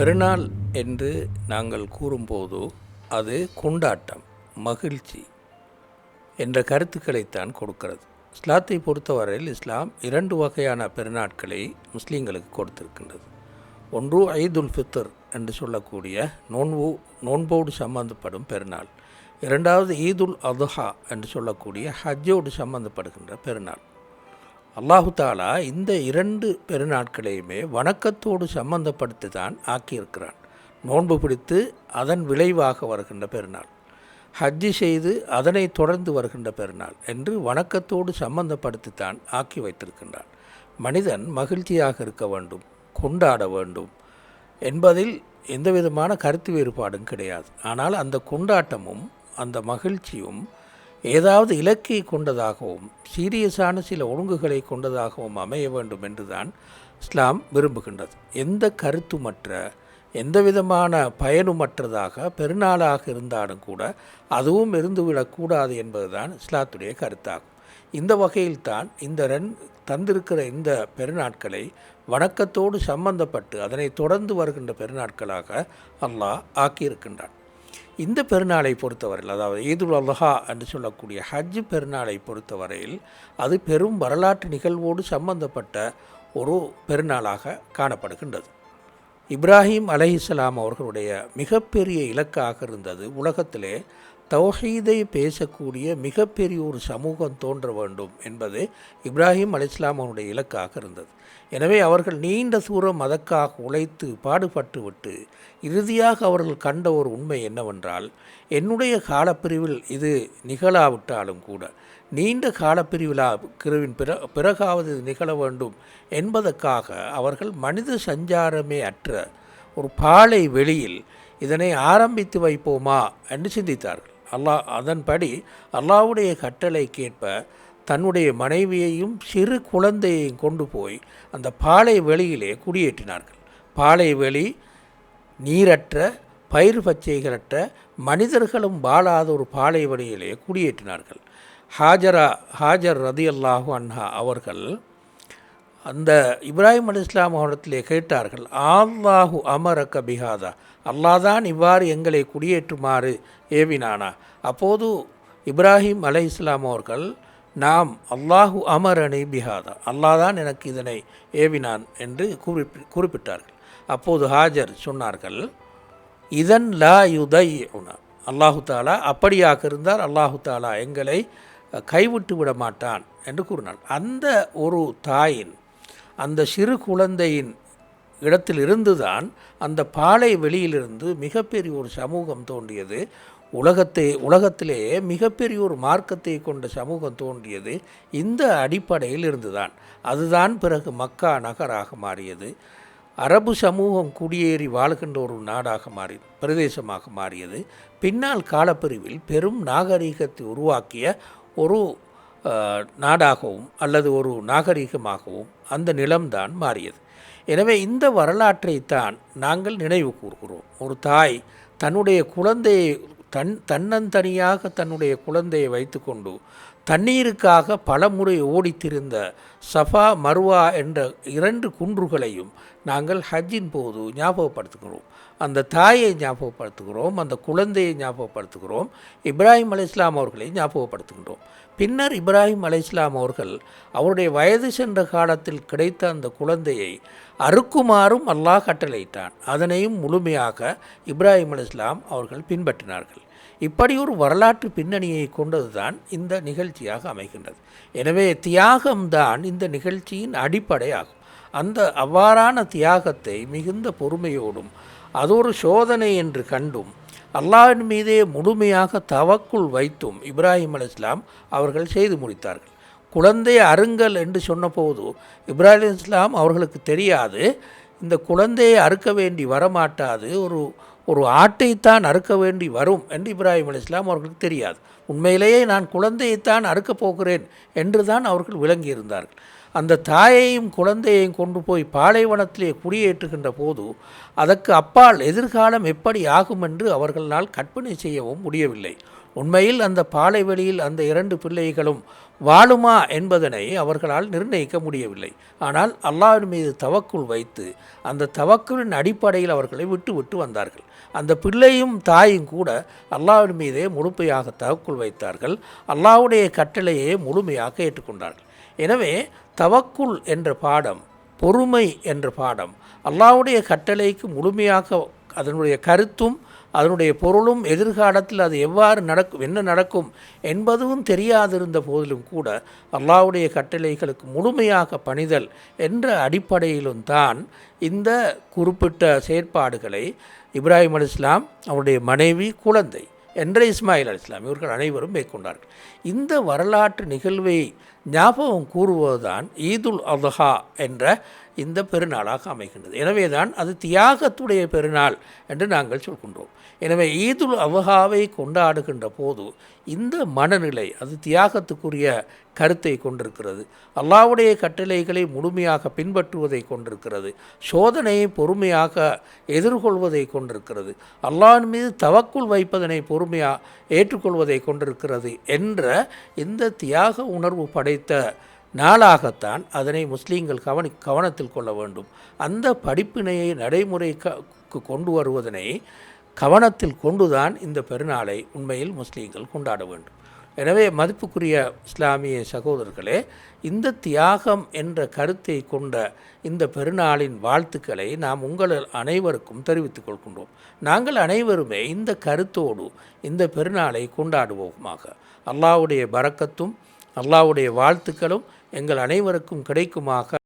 பெருநாள் என்று நாங்கள் கூறும்போது அது கொண்டாட்டம் மகிழ்ச்சி என்ற கருத்துக்களைத்தான் கொடுக்கிறது. இஸ்லாத்தை பொறுத்தவரையில் இஸ்லாம் இரண்டு வகையான பெருநாட்களை முஸ்லீம்களுக்கு கொடுத்திருக்கின்றது. ஒன்று ஐதுல் ஃபித்தர் என்று சொல்லக்கூடிய நோன்பு நோன்போடு சம்பந்தப்படும் பெருநாள். இரண்டாவது ஈதுல் அதுஹா என்று சொல்லக்கூடிய ஹஜ்ஜோடு சம்பந்தப்படுகின்ற பெருநாள். அல்லாஹு தாலா இந்த இரண்டு பெருநாட்களையுமே வணக்கத்தோடு சம்பந்தப்படுத்தி தான் ஆக்கியிருக்கிறான். நோன்பு பிடித்து அதன் விளைவாக வருகின்ற பெருநாள். ஹஜ்ஜி செய்து அதனை தொடர்ந்து வருகின்ற பெருநாள் என்று வணக்கத்தோடு சம்பந்தப்படுத்தித்தான் ஆக்கி வைத்திருக்கின்றான். மனிதன் மகிழ்ச்சியாக இருக்க வேண்டும் கொண்டாட வேண்டும் என்பதில் எந்த விதமான கருத்து வேறுபாடும் கிடையாது. ஆனால் அந்த கொண்டாட்டமும் அந்த மகிழ்ச்சியும் ஏதாவது இலக்கை கொண்டதாகவும் சீரியஸான சில ஒழுங்குகளை கொண்டதாகவும் அமைய வேண்டும் என்றுதான் இஸ்லாம் விரும்புகின்றது. எந்த கருத்துமற்ற எந்த விதமான பயனுமற்றதாக பெருநாளாக இருந்தாலும் கூட அதுவும் இருந்துவிடக்கூடாது என்பதுதான் இஸ்லாத்துடைய கருத்தாகும். இந்த வகையில்தான் இந்த ரெண் தந்திருக்கிற இந்த பெருநாட்களை வணக்கத்தோடு சம்பந்தப்பட்டு அதனை தொடர்ந்து வருகின்ற பெருநாட்களாக அல்லாஹ் ஆக்கியிருக்கின்றான். இந்த பெருநாளை பொறுத்தவரையில் அதாவது ஈதுல் அல்லஹா என்று சொல்லக்கூடிய ஹஜ் பெருநாளை பொறுத்தவரையில் அது பெரும் வரலாற்று நிகழ்வோடு சம்பந்தப்பட்ட ஒரு பெருநாளாக காணப்படுகின்றது. இப்ராஹிம் அலஹிஸ்லாம் அவர்களுடைய மிகப்பெரிய இலக்காக இருந்தது உலகத்திலே தௌஹீதை பேசக்கூடிய மிகப்பெரிய ஒரு சமூகம் தோன்ற வேண்டும் என்பது இப்ராஹிம் அலிஸ்லாம் அவனுடைய இலக்காக இருந்தது. எனவே அவர்கள் நீண்ட தூரம் அதற்காக உழைத்து பாடுபட்டு விட்டு இறுதியாக அவர்கள் கண்ட ஒரு உண்மை என்னவென்றால் என்னுடைய காலப்பிரிவில் இது நிகழாவிட்டாலும் கூட நீண்ட காலப்பிரிவிழா கிருவின் பிற பிறகாவது இது நிகழ வேண்டும் என்பதற்காக அவர்கள் மனித சஞ்சாரமே அற்ற ஒரு பாலை வெளியில் இதனை ஆரம்பித்து வைப்போமா என்று சிந்தித்தார்கள். அல்லாஹ் அதன்படி அல்லாவுடைய கட்டளை கேட்ப தன்னுடைய மனைவியையும் சிறு குழந்தையையும் கொண்டு போய் அந்த பாலை வெளியிலே குடியேற்றினார்கள். பாலை வெளி நீரற்ற பயிர் பச்சைகளற்ற மனிதர்களும் வாழாத ஒரு பாலை வெளியிலே குடியேற்றினார்கள். ஹாஜரா ஹாஜர் ரதி அல்லாஹு அன்ஹா அவர்கள் அந்த இப்ராஹிம் அலி இஸ்லாம் அவரிடத்திலே கேட்டார்கள் அல்லாஹு அமரக்க பிஹாதா. அல்லாதான் இவ்வாறு எங்களை குடியேற்றுமாறு ஏவினானா? அப்போது இப்ராஹிம் அலை இஸ்லாம் அவர்கள் நாம் அல்லாஹு அமரணி பிஹாதா. அல்லாதான் எனக்கு இதனை ஏவினான் என்று குறிப்பி குறிப்பிட்டார்கள். அப்போது ஹாஜர் சொன்னார்கள் இதன் லா யுதை அல்லாஹு தாலா அப்படியாக இருந்தால் அல்லாஹு தாலா எங்களை கைவிட்டு விட மாட்டான் என்று கூறினான். அந்த ஒரு தாயின் அந்த சிறு குழந்தையின் இடத்தில் இருந்துதான் அந்த பாலை வெளியிலிருந்து மிகப்பெரிய ஒரு சமூகம் தோன்றியது. உலகத்தை உலகத்திலேயே மிகப்பெரிய ஒரு மார்க்கத்தை கொண்ட சமூகம் தோன்றியது. இந்த அடிப்படையில் இருந்துதான். அதுதான் பிறகு மக்கா நகராக மாறியது. அரபு சமூகம் குடியேறி வாழ்கின்ற ஒரு நாடாக மாறி பிரதேசமாக மாறியது. பின்னால் காலப்பிரிவில் பெரும் நாகரிகத்தை உருவாக்கிய ஒரு நாடாகவும் அல்லது ஒரு நாகரிகமாகவும் அந்த நிலம்தான் மாறியது. எனவே இந்த வரலாற்றை தான் நாங்கள் நினைவு கூறுகிறோம். ஒரு தாய் தன்னுடைய குழந்தையை தன் தன்னந்தனியாக தன்னுடைய குழந்தையை வைத்துக்கொண்டு தண்ணீருக்காக பலமுறை ஓடித்திருந்த சஃபா மர்வா என்ற இரண்டு குன்றுகளையும் நாங்கள் ஹஜ்ஜின் போது ஞாபகப்படுத்துகிறோம். அந்த தாயை ஞாபகப்படுத்துகிறோம் அந்த குழந்தையை ஞாபகப்படுத்துகிறோம் இப்ராஹிம் அலி இஸ்லாம் அவர்களை ஞாபகப்படுத்துகின்றோம். பின்னர் இப்ராஹிம் அலி இஸ்லாம் அவர்கள் அவருடைய வயது சென்ற காலத்தில் கிடைத்த அந்த குழந்தையை அறுக்குமாறும் அல்லாஹ் கட்டளையிட்டான். அதனையும் முழுமையாக இப்ராஹிம் அலி இஸ்லாம் அவர்கள் பின்பற்றினார்கள். இப்படி ஒரு வரலாற்று பின்னணியை கொண்டதுதான் இந்த நிகழ்ச்சியாக அமைகின்றது. எனவே தியாகம்தான் இந்த நிகழ்ச்சியின் அடிப்படையாகும். அந்த அவ்வாறான தியாகத்தை மிகுந்த பொறுமையோடும் அது ஒரு சோதனை என்று கண்டும் அல்லாஹின் மீதே முழுமையாக தவக்குள் வைத்தும் இப்ராஹிம் அலி இஸ்லாம் அவர்கள் செய்து முடித்தார்கள். குழந்தை அருங்கல் என்று சொன்னபோது இப்ராஹிம் இஸ்லாம் அவர்களுக்கு தெரியாது. இந்த குழந்தையை அறுக்க வேண்டி வரமாட்டாது. ஒரு ஒரு ஆட்டைத்தான் அறுக்க வேண்டி வரும் என்று இப்ராஹிம் அலி இஸ்லாம் அவர்களுக்கு தெரியாது. உண்மையிலேயே நான் குழந்தையைத்தான் அறுக்கப் போகிறேன் என்று தான் அவர்கள் விளங்கியிருந்தார்கள். அந்த தாயையும் குழந்தையையும் கொண்டு போய் பாலைவனத்திலே குடியேற்றுகின்ற போது அதற்கு அப்பால் எதிர்காலம் எப்படி ஆகும் என்று அவர்களால் கற்பனை செய்யவும் முடியவில்லை. உண்மையில் அந்த பாலைவெளியில் அந்த இரண்டு பிள்ளைகளும் வாழுமா என்பதனை அவர்களால் நிர்ணயிக்க முடியவில்லை. ஆனால் அல்லாவின் மீது தவக்குள் வைத்து அந்த தவக்குளின் அடிப்படையில் அவர்களை விட்டு விட்டு வந்தார்கள். அந்த பிள்ளையும் தாயும் கூட அல்லாவின் மீதே முழுமையாக தவக்குள் வைத்தார்கள். அல்லாவுடைய கட்டளையே முழுமையாக ஏற்றுக்கொண்டார்கள். எனவே தவக்குள் என்ற பாடம் பொறுமை என்ற பாடம் அல்லாவுடைய கட்டளைக்கு முழுமையாக அதனுடைய கருத்தும் அதனுடைய பொருளும் எதிர்காலத்தில் அது எவ்வாறு நடக்கும் என்ன நடக்கும் என்பதும் தெரியாதிருந்த போதிலும் கூட அல்லாவுடைய கட்டளைகளுக்கு முழுமையாக பணிதல் என்ற அடிப்படையிலும் தான் இந்த குறிப்பிட்ட செயற்பாடுகளை இப்ராஹிம் அலி இஸ்லாம் அவருடைய மனைவி குழந்தை என்ற இஸ்மாயில் அலி இஸ்லாம் இவர்கள் அனைவரும் மேற்கொண்டார்கள். இந்த வரலாற்று நிகழ்வை ஞாபகம் கூறுவதுதான் ஈதுல் அல்ஹா என்ற இந்த பெருநாளாக அமைகின்றது. எனவே தான் அது தியாகத்துடைய பெருநாள் என்று நாங்கள் சொல்கின்றோம். எனவே ஈதுல் அல்ஹாவை கொண்டாடுகின்ற போது இந்த மனநிலை அது தியாகத்துக்குரிய கருத்தை கொண்டிருக்கிறது. அல்லாவுடைய கட்டளைகளை முழுமையாக பின்பற்றுவதை கொண்டிருக்கிறது. சோதனையை பொறுமையாக எதிர்கொள்வதை கொண்டிருக்கிறது. அல்லாஹ் மீது தவக்குள் வைப்பதனை பொறுமையாக ஏற்றுக்கொள்வதை கொண்டிருக்கிறது என்ற இந்த தியாக உணர்வு படைத்த நாளாகத்தான் அதனை முஸ்லீம்கள் கவனி கவனத்தில் கொள்ள வேண்டும். அந்த படிப்பினையை நடைமுறைக்கு கொண்டு வருவதனை கவனத்தில் கொண்டுதான் இந்த பெருநாளை உண்மையில் முஸ்லீம்கள் கொண்டாட வேண்டும். எனவே மதிப்புக்குரிய இஸ்லாமிய சகோதரர்களே இந்த தியாகம் என்ற கருத்தை கொண்ட இந்த பெருநாளின் வாழ்த்துக்களை நாம் உங்கள் அனைவருக்கும் தெரிவித்துக் கொள்கின்றோம். நாங்கள் அனைவருமே இந்த கருத்தோடு இந்த பெருநாளை கொண்டாடுவோமாக. அல்லாஹ்வுடைய பறக்கத்தும் அல்லாவுடைய வாழ்த்துக்களும் எங்கள் அனைவருக்கும் கிடைக்குமாக